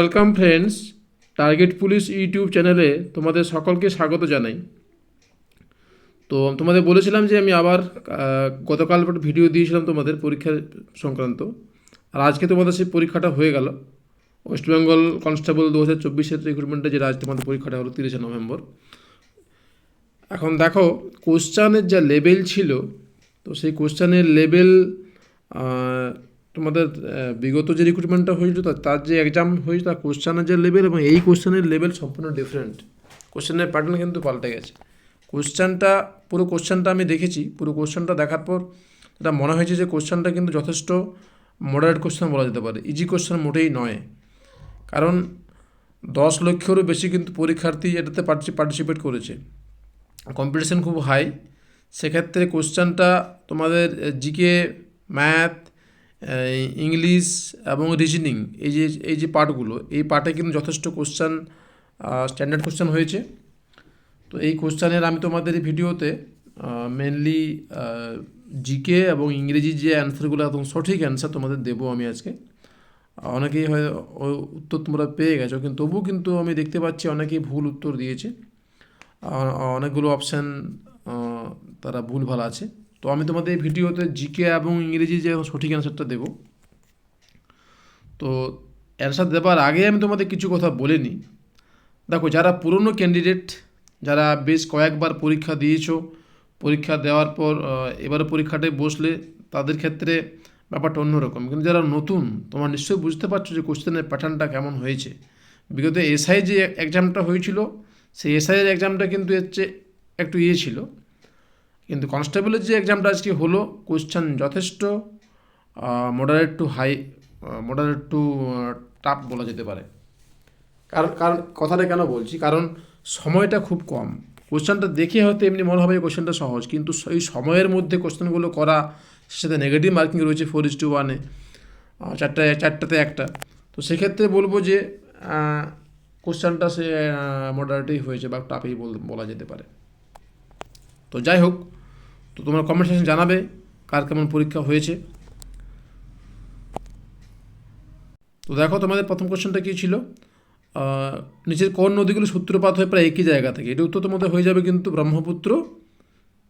Welcome friends target police YouTube চ্যানেলে তোমাদের সকলকে স্বাগত জানাই। তো, তোমাদের বলেছিলাম যে আমি আবার গতকাল ভিডিও দিয়েছিলাম তোমাদের পরীক্ষা সংক্রান্ত। আর আজকে তোমাদের সেই পরীক্ষাটা হয়ে গেল। ওয়েস্ট বেঙ্গল কনস্টেবল দু হাজার চব্বিশের রিক্রুটমেন্টে যেটা আজ তোমাদের পরীক্ষাটা হলো তিরিশে নভেম্বর। এখন দেখো কোশ্চানের যা লেভেল ছিল, তো সেই কোশ্চানের লেভেল তোমাদের বিগত যে রিক্রুটমেন্টটা হয়েছিল তার- যে এক্সাম হয়েছে তার কোশ্চানের যে লেভেল এবং এই কোশ্চেনের লেভেল সম্পূর্ণ ডিফারেন্ট কোশ্চেনের প্যাটার্ন কিন্তু পাল্টে গেছে। কোশ্চানটা পুরো কোশ্চানটা আমি দেখেছি, পুরো কোশ্চানটা দেখার পর এটা মনে হয়েছে যে কোশ্চানটা কিন্তু যথেষ্ট মডারেট কোশ্চেন বলা যেতে পারে। ইজি কোশ্চেন মোটেই নয়। কারণ দশ লক্ষেরও বেশি কিন্তু পরীক্ষার্থী এটাতে পার্টিসিপেট করেছে। কম্পিটিশান খুব হাই সেক্ষেত্রে কোশ্চানটা তোমাদের জিকে ম্যাথ ইংলিশ এবং রিজনিং, এই যে এই যে পার্টগুলো এই পার্টে কিন্তু যথেষ্ট কোশ্চান স্ট্যান্ডার্ড কোশ্চান হয়েছে। তো এই কোশ্চানের আমি তোমাদের এই ভিডিওতে মেনলি জিকে এবং ইংরেজি যে অ্যান্সারগুলো একদম সঠিক অ্যান্সার তোমাদের দেবো আমি আজকে। অনেকেই হয় উত্তর তোমরা পেয়ে গেছো, কিন্তু তবুও কিন্তু আমি দেখতে পাচ্ছি অনেকেই ভুল উত্তর দিয়েছে। অনেকগুলো অপশান তারা ভুল ভালো আছে। তো আমি তোমাদের এই ভিডিওতে জিকে এবং ইংরেজি যে সঠিক অ্যান্সারটা দেবো। তো অ্যান্সার দেওয়ার আগে আমি তোমাদের কিছু কথা বলে নিই। দেখো, যারা পুরনো ক্যান্ডিডেট যারা বেশ কয়েকবার পরীক্ষা দিয়েছ, পরীক্ষা দেওয়ার পর এবারে পরীক্ষাটায় বসলে তাদের ক্ষেত্রে ব্যাপারটা অন্যরকম। কিন্তু যারা নতুন, তোমার নিশ্চয়ই বুঝতে পারছ যে কোশ্চেনের প্যাটার্নটা কেমন হয়েছে। বিগত এসআই যে এক্সামটা হয়েছিল, সেই এসআইয়ের এক্সামটা কিন্তু হচ্ছে একটু ইয়ে ছিল। কিন্তু কনস্টেবলের যে এক্সামটা আজকে হলো কোশ্চেন যথেষ্ট moderate to high moderate to tough বলা যেতে পারে। কারণ কারণ কথাটা কেন বলছি? কারণ সময়টা খুব কম। কোশ্চেনটা দেখে হয়তো এমনি মনে হবে কোশ্চেনটা সহজ, কিন্তু এই সময়ের মধ্যে কোশ্চেনগুলো করা সেটাতে নেগেটিভ মার্কিং রয়েছে ফোর ইস টু ওয়ানে চারটায় চারটাতে একটা। তো সেক্ষেত্রে বলব যে কোশ্চেনটা সে মডারেটেই হয়েছে বা টাফেই বলা যেতে পারে। তো যাই হোক তো তোমরা কমেন্ট সেকশন জানাবে কার কেমন পরীক্ষা হয়েছে। তো দেখো তোমাদের প্রথম কোশ্চেনটা কী ছিল? নিচের কোন নদীগুলো সূত্রপাত হয়ে প্রায় একই জায়গা থেকে? এটা উত্তর তোমাদের হয়ে যাবে কিন্তু ব্রহ্মপুত্র,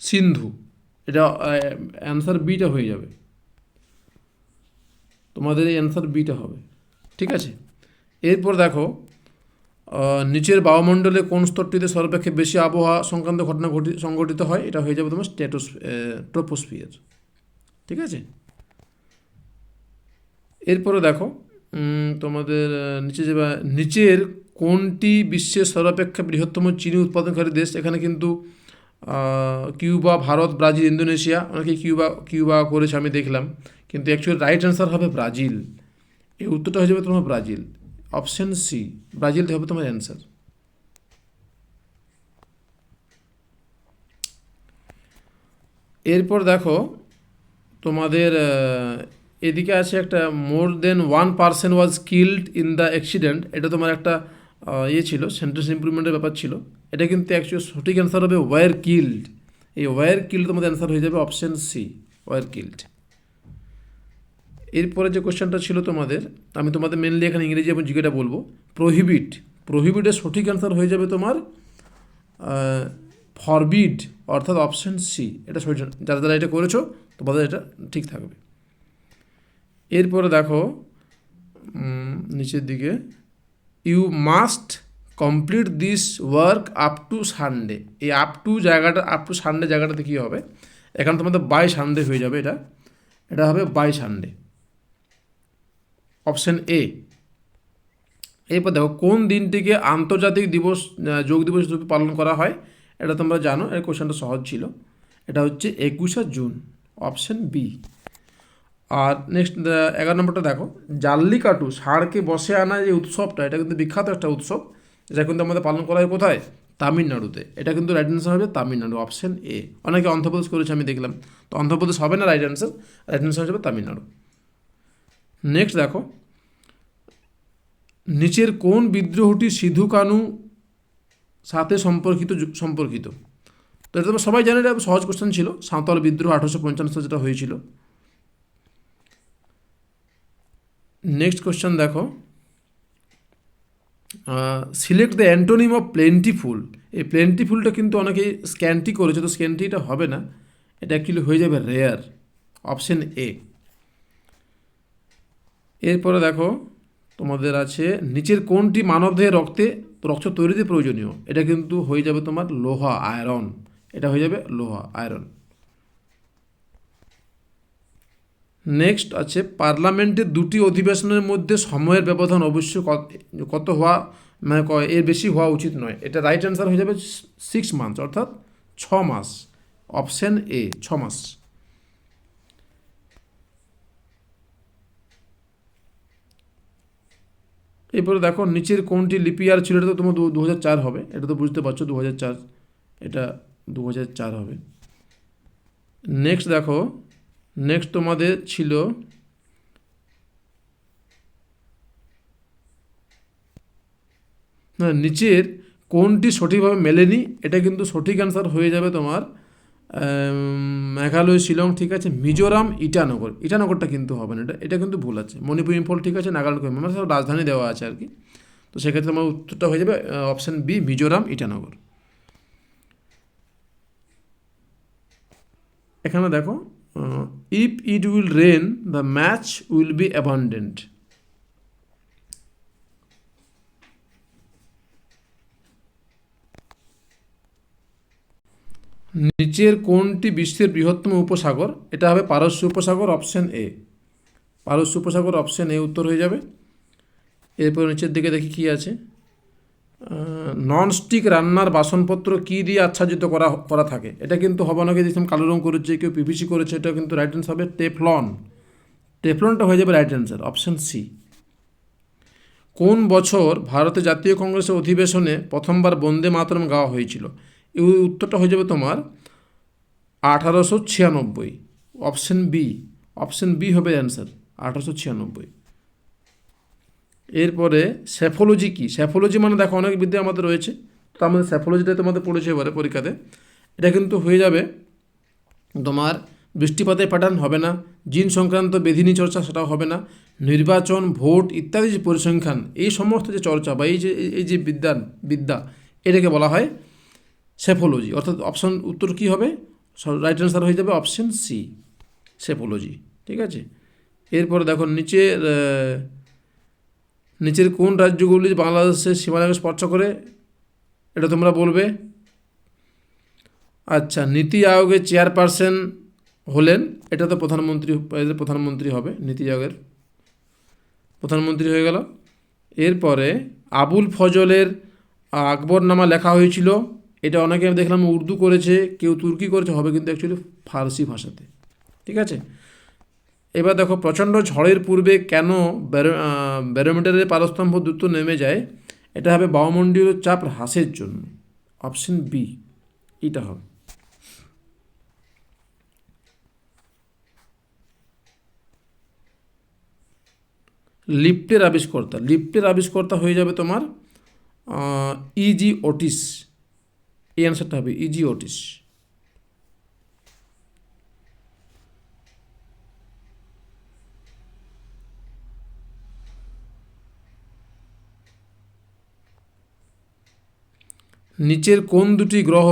সিন্ধু। এটা অ্যান্সার বিটা হয়ে যাবে। তোমাদের এই অ্যান্সার বিটা হবে। ঠিক আছে? এরপর দেখো নিচের বায়ুমণ্ডলে কোন স্তরটিতে সর্বাপেক্ষে বেশি আবহাওয়া সংক্রান্ত ঘটনা ঘটি, সংঘটিত হয়, এটা হয়ে যাবে তোমার স্ট্যাটোস ট্রোপোস্ফিয়ার। ঠিক আছে? এরপরে দেখো তোমাদের নিচে যে নিচের কোনটি বিশ্বের সর্বাপেক্ষা বৃহত্তম চিনি উৎপাদনকারী দেশ? এখানে কিন্তু কিউবা, ভারত, ব্রাজিল, ইন্দোনেশিয়া, অনেকে কিউবা কিউবা করেছে, আমি দেখলাম। কিন্তু অ্যাকচুয়ালি রাইট অ্যান্সার হবে ব্রাজিল। এই উত্তরটা হয়ে যাবে তোমার ব্রাজিল। অপশন সি ব্রাজিল হবে তোমার অ্যান্সার এরপর দেখো, তোমাদের এদিকে আছে একটা more than one person was killed in the accident এটা তোমার একটা ইয়ে ছিল সেন্টেন্স ইমপ্রুভমেন্টের ব্যাপার ছিল। এটা কিন্তু অ্যাকচুয়ালি সঠিক অ্যান্সার হবে ওয়ার কিল্ড এই ওয়ার কিল্ড তোমাদের অ্যান্সার হয়ে যাবে অপশন সি ওয়ার কিল্ড এরপরে যে কোশ্চেনটা ছিল তোমাদের, আমি তোমাদের মেনলি এখানে ইংরেজি এবং জিকেটা বলব। প্রহিবিট প্রহিবিটের সঠিক অ্যান্সার হয়ে যাবে তোমার ফরবিড অর্থাৎ অপশন সি এটা সঠিক যারা যারা এটা করেছ, তোমাদের এটা ঠিক থাকবে। এরপরে দেখো নিচের দিকে you must complete this work up to Sunday এই আপ টু জায়গাটা আপ টু সানডে জায়গাটাতে কী হবে? এখানে তোমাদের বাই সানডে হয়ে যাবে এটা। এটা হবে বাই সানডে অপশন এ। এরপর দেখো, কোন দিনটিকে আন্তর্জাতিক দিবস যোগ দিবস রূপে পালন করা হয়, এটা তোমরা জানো এই কোশ্চেনটা সহজ ছিল। এটা হচ্ছে একুশে জুন, অপশন বি। আর নেক্সট এগারো নম্বরটা দেখো, জাল্লিকাটু, ষাঁড়কে বসে আনা যে উৎসবটা, এটা কিন্তু বিখ্যাত একটা উৎসব যেটা কিন্তু আমাদের পালন করা হয় কোথায়? তামিলনাড়ুতে। এটা কিন্তু রাইট অ্যান্সার হবে তামিলনাড়ু, অপশন এ। অনেকে অন্ধ্রপ্রদেশ করেছে, আমি দেখলাম। তো অন্ধ্রপ্রদেশ হবে না রাইট অ্যান্সার রাইট অ্যান্সার হবে তামিলনাড়ু। নেক্সট দেখো নিচের কোন বিদ্রোহটি সিধু কানু সাথে সম্পর্কিত সম্পর্কিত? তো এটা তোমরা সবাই জানে, এটা সহজ কোশ্চেন ছিল। সাঁওতাল বিদ্রোহ আঠারোশো পঞ্চান্ন যেটা হয়েছিল। নেক্সট কোশ্চেন দেখো। Select the antonym of plentiful এই প্লেন্টিফুলটা কিন্তু অনেকেই স্ক্যান্টি করেছে, তো স্ক্যান্টিটা হবে না। এটা অ্যাকচুয়ালি হয়ে যাবে রেয়ার অপশন এ এরপরে দেখো তোমাদের আছে নিচের কোনটি মানবদেহের রক্তে, রক্ত তৈরিতে প্রয়োজনীয়? এটা কিন্তু হয়ে যাবে তোমার লোহা, আয়রন। এটা হয়ে যাবে লোহা, আয়রন। নেক্সট আছে পার্লামেন্টের দুটি অধিবেশনের মধ্যে সময়ের ব্যবধান অবশ্যই কত- হওয়া মানে এর বেশি হওয়া উচিত নয়। এটা রাইট অ্যান্সার হয়ে যাবে সিক্স মান্থ অর্থাৎ ছ মাস। অপশান এ ছ মাস। এরপরে দেখো, নিচের কোনটি লিপিয়ার ছিল এটা তো তোমার দু হাজার চার হবে। এটা তো বুঝতে পারছ দু হাজার চার। এটা দু হাজার চার হবে। নেক্সট দেখো নেক্সট তোমাদের ছিল না, নিচের কোনটি সঠিকভাবে মেলেনি, এটা কিন্তু সঠিক অ্যান্সার হয়ে যাবে তোমার মেঘালয়, শিলং, ঠিক আছে? মিজোরাম, ইটানগর। ইটানগরটা কিন্তু হবে না। এটা এটা কিন্তু ভুল আছে। মণিপুর ইম্ফল, ঠিক আছে? নাগাল্যান্ড মানে সব রাজধানী দেওয়া আছে আর কি। তো সেক্ষেত্রে আমার উত্তরটা হয়ে যাবে অপশান বি মিজোরাম, ইটানগর। এখানে দেখো if it will rain the match will be abandoned নিচের কোনটি বিশ্বের বৃহত্তম উপসাগর? এটা হবে পারস্য উপসাগর, অপশন এ। পারস্য উপসাগর, অপশন এ উত্তর হয়ে যাবে। এরপর নিচের দিকে দেখি কি আছে। ননস্টিক রান্নার বাসনপত্র কী দিয়ে আচ্ছাদিত করা করা থাকে? এটা কিন্তু হবে না কেউ দেখলাম কালো রং করেছে, কেউ পিভিসি করেছে এটা কিন্তু রাইট অ্যান্সার হবে টেফলন। টেফলনটা হয়ে যাবে রাইট অ্যান্সার অপশন সি। কোন বছর ভারতে জাতীয় কংগ্রেসের অধিবেশনে প্রথমবার বন্দে মাতরম গাওয়া হয়েছিল? এই উত্তরটা হয়ে যাবে তোমার আঠারোশো ছিয়ানব্বই অপশন বি অপশন বি হবে অ্যান্সার আঠারোশো ছিয়ানব্বই। এরপরে স্যাফোলজি কি? স্যাফোলজি মানে দেখো অনেক বিদ্যা আমাদের রয়েছে, তার মধ্যে স্যাফোলজিটা তোমাদের পড়েছে এবারে পরীক্ষাতে। এটা কিন্তু হয়ে যাবে তোমার বৃষ্টিপাতের প্যাটার্ন হবে না, জিন সংক্রান্ত বেধিনী চর্চা সেটাও হবে না, নির্বাচন, ভোট ইত্যাদি যে পরিসংখ্যান, এই সমস্ত যে চর্চা বা এই যে এই যে বিদ্যান, বিদ্যা, এটাকে বলা হয় সেফোলজি। অর্থাৎ অপশন উত্তর কী হবে? রাইট অ্যান্সার হয়ে যাবে অপশন সি সেফোলজি। ঠিক আছে? এরপরে দেখো আহ, নিচের কোন রাজ্যগুলি বাংলাদেশের সীমানাকে স্পর্শ করে? এটা তোমরা বলবে। আচ্ছা নীতি আয়োগের চেয়ারপারসন হলেন এটা তো প্রধানমন্ত্রী প্রধানমন্ত্রী হবে নীতি আয়োগের। প্রধানমন্ত্রী হয়ে গেল। এরপরে আবুল ফজলের আকবরনামা লেখা হয়েছিল। এটা অনেকে আমি দেখলাম উর্দু করেছে, কেউ তুর্কি করেছে, হবে কিন্তু অ্যাকচুয়ালি ফার্সি ভাষাতে। ঠিক আছে? এবার দেখো, প্রচণ্ড ঝড়ের পূর্বে কেন ব্যারো- ব্যারোমিটারের পারস্তম্ভ দ্রুত নেমে যায়, এটা হবে বায়ুমণ্ডলীয় চাপ হ্রাসের জন্য। অপশন বি, এটা হবে। লিফটের আবিষ্কর্তা লিফটের আবিষ্কর্তা হয়ে যাবে তোমার ইজি ওটিস। এই অ্যান্সারটা হবে ইজি ওটিস নিচের কোন দুটি গ্রহ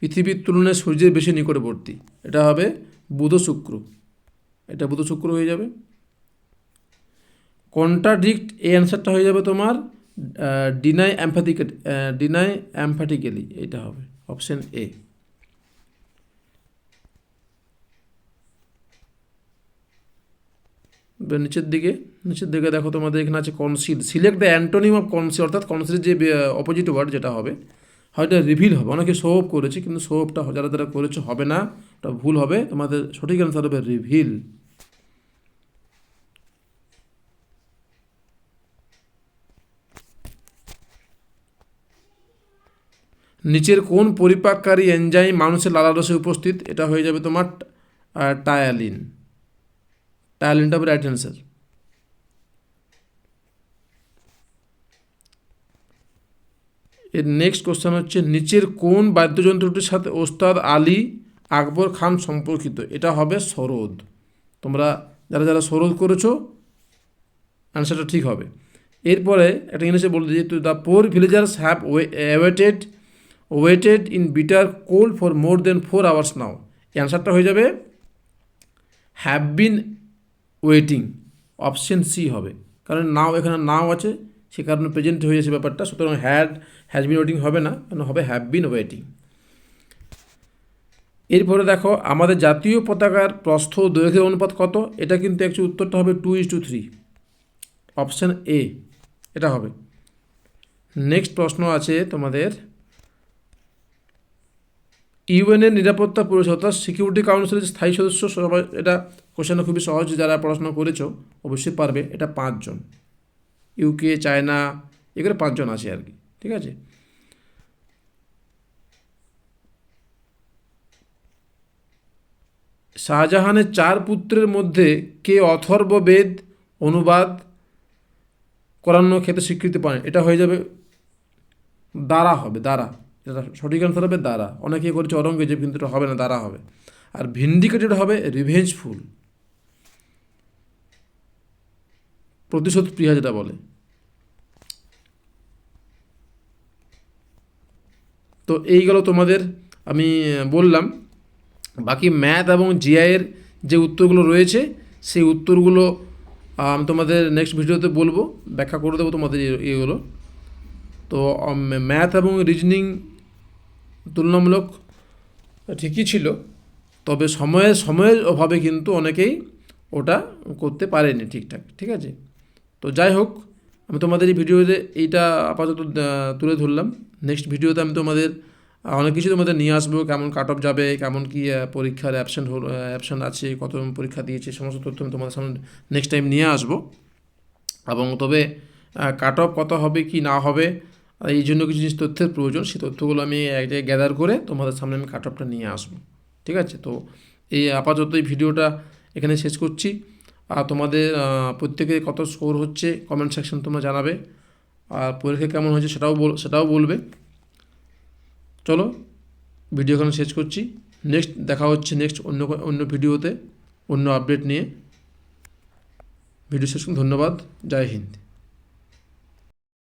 পৃথিবীর তুলনায় সূর্যের বেশি নিকটবর্তী? এটা হবে বুধ শুক্র। এটা বুধ শুক্র হয়ে যাবে। কন্ট্রাডিক্ট এই অ্যান্সারটা হয়ে যাবে তোমার ডিনাই অ্যাম্ফাথিক ডিনাই অ্যাম্ফাটিক্যালি এটা হবে অপশন এ নিচের দিকে নিচের দিকে দেখো তোমাদের এখানে আছে conceal select the antonym of conceal অর্থাৎ কনসিলের যে অপোজিট ওয়ার্ড যেটা হবে, হয়তো রিভিল হবে, অনেকে শো অফ করেছে, কিন্তু শো অফটা যারা যারা করেছে হবে না ওটা ভুল হবে, তোমাদের সঠিক অ্যান্সার হবে রিভিল নিচের কোন পরিপাককারী এনজাইম মানুষের লালারসে উপস্থিত? এটা হয়ে যাবে তোমার টায়ালিন। টায়ালিনটা রাইট অ্যান্সার এর নেক্সট কোশ্চেন হচ্ছে, নিচের কোন বাদ্যযন্ত্রটির সাথে ওস্তাদ আলী আকবর খান সম্পর্কিত? এটা হবে সরোদ। তোমরা যারা যারা সরোদ করেছ অ্যান্সারটা ঠিক হবে। এরপরে একটা ইংলিশে বলতে যে the poor villagers have waited waited in bitter cold for more than four hours now অ্যান্সারটা হয়ে যাবে have been waiting option C হবে। কারণ নাও এখানে নাও আছে, সে কারণে প্রেজেন্ট হয়ে যাচ্ছে ব্যাপারটা। সুতরাং হ্যাড হ্যাজ বিন ওয়েটিং হবে না কারণ হবে? হ্যাভ বিন ওয়েটিং এরপরে দেখো, আমাদের জাতীয় পতাকার প্রস্থ দৈর্ঘ্যের অনুপাত কত? এটা কিন্তু অ্যাকচুয়ালি উত্তরটা হবে two is to three option A এটা হবে। নেক্সট প্রশ্ন আছে তোমাদের ইউএনের নিরাপত্তা পরিষদ অর্থাৎ সিকিউরিটি কাউন্সিলের স্থায়ী সদস্য সবাই, এটা কোশ্চেনটা খুবই সহজ, যারা পড়াশোনা করেছ, অবশ্যই পারবে। এটা পাঁচজন। ইউকে চায়না এগুলো পাঁচজন আছে আর কি, ঠিক আছে? শাহজাহানের চার পুত্রের মধ্যে কে অথর্ব বেদ, অনুবাদ করানোর ক্ষেত্রে স্বীকৃতি পান এটা হয়ে যাবে, দ্বারা হবে, দ্বারা। এটা সঠিক আনসার হবে দ্বারা। অনেকে করেছে অরঙ্গজেব, কিন্তু এটা হবে না, দ্বারা হবে। আর ভিন্ডিকেটেড হবে রিভেঞ্জফুল প্রতিশোধ প্রিয়া যেটা বলে। তো এই গেল তোমাদের, আমি বললাম। বাকি ম্যাথ এবং জিআইয়ের যে উত্তরগুলো রয়েছে, সেই উত্তরগুলো আমি তোমাদের নেক্সট ভিডিওতে বলব। ব্যাখ্যা করে দেবো তোমাদের এগুলো। তো ম্যাথ এবং রিজনিং তুলনামূলক ঠিকই ছিল। তবে সময়ে, সময়ের অভাবে কিন্তু অনেকেই ওটা করতে পারেনি ঠিকঠাক, ঠিক আছে? তো যাই হোক, আমি তোমাদের এই ভিডিওতে এইটা আপাতত তুলে ধরলাম। নেক্সট ভিডিওতে আমি তোমাদের অনেক কিছু তোমাদের নিয়ে আসব। কেমন কাট অফ যাবে, কেমন কি পরীক্ষার অ্যাবসেন্ট হল অ্যাবসেন্ট আছে, কত পরীক্ষা দিয়েছে, সমস্ত তথ্য আমি তোমাদের সামনে নেক্সট টাইম নিয়ে আসব। এবং তবে কাট অফ কত হবে, কি না হবে এই জন্য কিছু জিনিস তথ্যের প্রয়োজন, সেই তথ্যগুলো আমি এক জায়গায় গ্যাদার করে তোমাদের সামনে আমি কাট অফটা নিয়ে আসব। ঠিক আছে? তো এই আপাতত এই ভিডিওটা এখানে শেষ করছি। আর তোমাদের প্রত্যেকে কত স্কোর হচ্ছে কমেন্ট সেকশন তোমরা জানাবে। আর পরীক্ষা কেমন হয়েছে সেটাও বল, সেটাও বলবে। চলো ভিডিও এখানে শেষ করছি। নেক্সট দেখা হচ্ছে নেক্সট অন্য অন্য ভিডিওতে, অন্য আপডেট নিয়ে। ভিডিও শেষ ধন্যবাদ। জয় হিন্দ।